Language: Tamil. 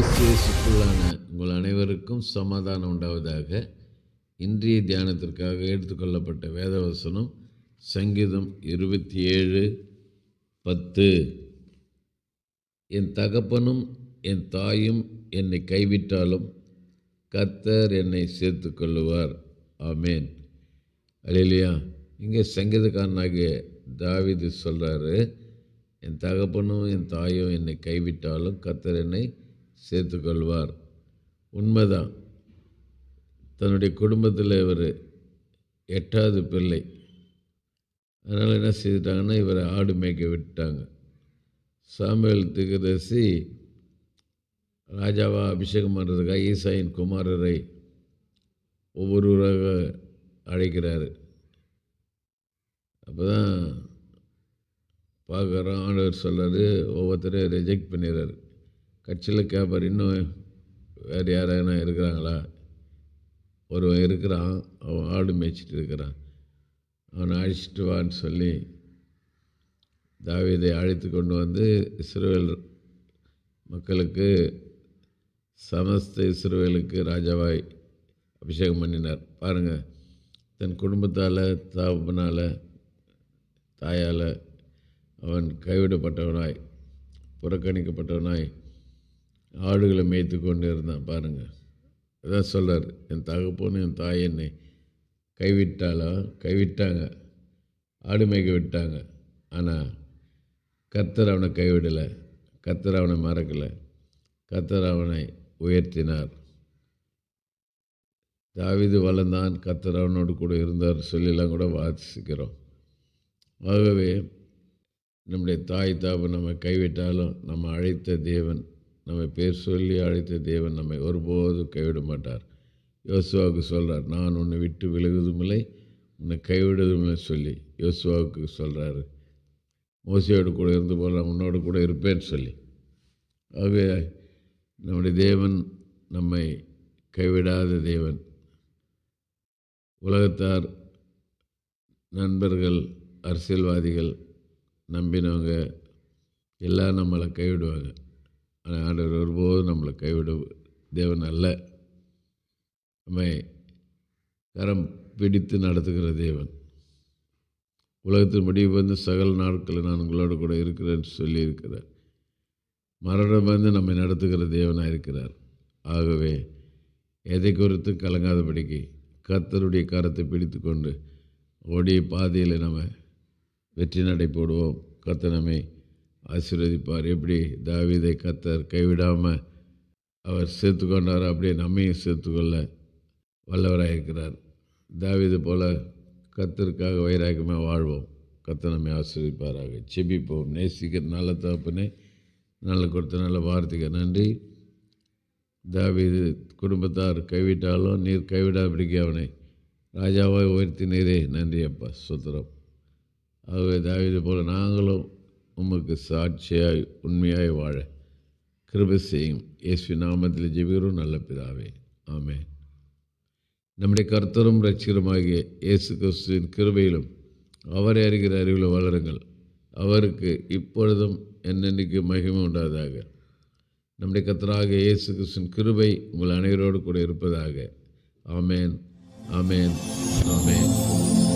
கிறிஸ்துவுக்குள்ளான உங்கள் அனைவருக்கும் சமாதானம் உண்டாவதாக. இன்றைய தியானத்திற்காக எடுத்துக்கொள்ளப்பட்ட வேதவசனம் சங்கீதம் இருபத்தி ஏழு பத்து. என் தகப்பனும் என் தாயும் என்னை கைவிட்டாலும் கத்தர் என்னை சேர்த்து கொள்ளுவார். ஆமேன். அல்லையா இங்கே சங்கீதக்காரனாகிய தாவிது சொல்கிறாரு என் தகப்பனும் என் தாயும் என்னை கைவிட்டாலும் கத்தர் என்னை சேர்த்துக்கொள்வார். உண்மைதான். தன்னுடைய குடும்பத்தில் இவர் எட்டாவது பிள்ளை. அதனால் என்ன செய்துட்டாங்கன்னா இவரை ஆடு மேய்க்க விட்டாங்க. சாமுவேல் திகதசி ராஜாவாக அபிஷேகம் பண்ணுறதுக்காக ஈசாயின் குமாரரை ஒவ்வொருவராக அழைக்கிறாரு. அப்போ தான் பார்க்குறோம் ஆண்டவர் சொல்கிறாரு ஒவ்வொருத்தரையும் ரிஜெக்ட் பண்ணிடுறாரு. கட்சியில் கேட்பார் இன்னும் வேறு யாராவது இருக்கிறாங்களா? ஒருவன் இருக்கிறான் அவன் ஆடு மேய்ச்சிட்டு இருக்கிறான். அவனை அழைச்சிட்டு வான்னு சொல்லி தாவீதை அழைத்து கொண்டு வந்து இஸ்ரோவேல் மக்களுக்கு சமஸ்த இஸ்ரோவேலுக்கு ராஜாவாய் அபிஷேகம் பண்ணினார். பாருங்கள் தன் குடும்பத்தால் தாப்பனால் தாயால் அவன் கைவிடப்பட்டவனாய் புறக்கணிக்கப்பட்டவனாய் ஆடுகளை மேய்த்து கொண்டு இருந்தான். பாருங்கள் அதான் சொல்கிறார் என் தகப்போன்னு என் தாய் என்னை கைவிட்டாலோ கைவிட்டாங்க. ஆடு மேய்க்க விட்டாங்க. ஆனால் கர்த்தர் அவனை கைவிடலை. கர்த்தர் அவனை மறக்கலை. கர்த்தர் அவனை உயர்த்தினார். தாவிது வளர்ந்தான். கர்த்தர் அவனோடு கூட இருந்தார். சொல்லிலாம் கூட வாசிக்கிறோம். ஆகவே நம்முடைய தாய் தாப்பு நம்மை கைவிட்டாலும் நம்ம அழைத்த தேவன் நம்மை பேர் சொல்லி அழைத்த தேவன் நம்மை ஒருபோதும் கைவிட மாட்டார் யோசுவாவுக்கு சொல்கிறார் நான் உன்னை விட்டு விலகுவதும் இல்லை உன்னை கைவிடுவதும் இல்லை சொல்லி யோசுவாவுக்கு சொல்கிறாரு மோசியோடு கூட இருந்து போல் நான் உன்னோடு கூட இருப்பேன்னு சொல்லி. ஆகவே நம்முடைய தேவன் நம்மை கைவிடாத தேவன். உலகத்தார் நண்பர்கள் அரசியல்வாதிகள் நம்பினவங்க எல்லாம் நம்மளை கைவிடுவாங்க. ஆனால் ஆண்டவர் ஒருபோதும் நம்மளை கைவிட. தேவன் அல்ல. நம்மை கரம் பிடித்து நடத்துகிற தேவன். உலகத்தின் முடிவு வந்து சகல நாட்களில் நான் உங்களோட கூட இருக்கிறேன்னு சொல்லியிருக்கிறார். மரணம் வந்து நம்மை நடத்துகிற தேவனாக இருக்கிறார். ஆகவே எதை குறித்து கலங்காதபடிக்கு கத்தருடைய கரத்தை பிடித்து கொண்டு ஓடிய பாதையில் நம்ம வெற்றி நடை போடுவோம். கத்தனமே நம்மை ஆசீர்வதிப்பார். எப்படி? தாவிதை கத்தர் கைவிடாமல் அவர் சேர்த்துக்கொண்டார்? அப்படியே நம்மையும் சேர்த்துக்கொள்ள வல்லவராக இருக்கிறார். தாவிது போல கத்தருக்காக வைராக்கியமாக வாழ்வோம். கத்த நம்மை ஆசீர்வதிப்பாராக. செபிப்போம் நேசிக்கிற நல்ல தகப்பனே நல்ல கொடுத்த நல்ல வார்த்தைக்கு நன்றி. தாவிது குடும்பத்தார் கைவிட்டாலும் நீர் கைவிடாதபடிக்கு அவனை ராஜாவாக உயர்த்தி நீரே நன்றி அப்பா. சுத்திரம் ஆகவே தாவிது போல நாங்களும் உமக்கு சாட்சியாய் உண்மையாய் வாழ கிருபை செய்யும். இயேசு நாமத்தில் ஜெபிக்கிறோம். நல்ல பிதாவே. ஆமே நம்முடைய கர்த்தரும் ரட்சிகரமாகிய இயேசு கிறிஸ்துவின் கிருபையிலும் அவரை அறிகிற அறிவில் வளருங்கள். அவருக்கு இப்பொழுதும் என்னென்னைக்கு மகிமை உண்டாதாக நம்முடைய கர்த்தராக இயேசு கிறிஸ்துவின் கிருபை உங்கள் அனைவரோடு கூட இருப்பதாக. ஆமேன். ஆமேன். ஆமேன்.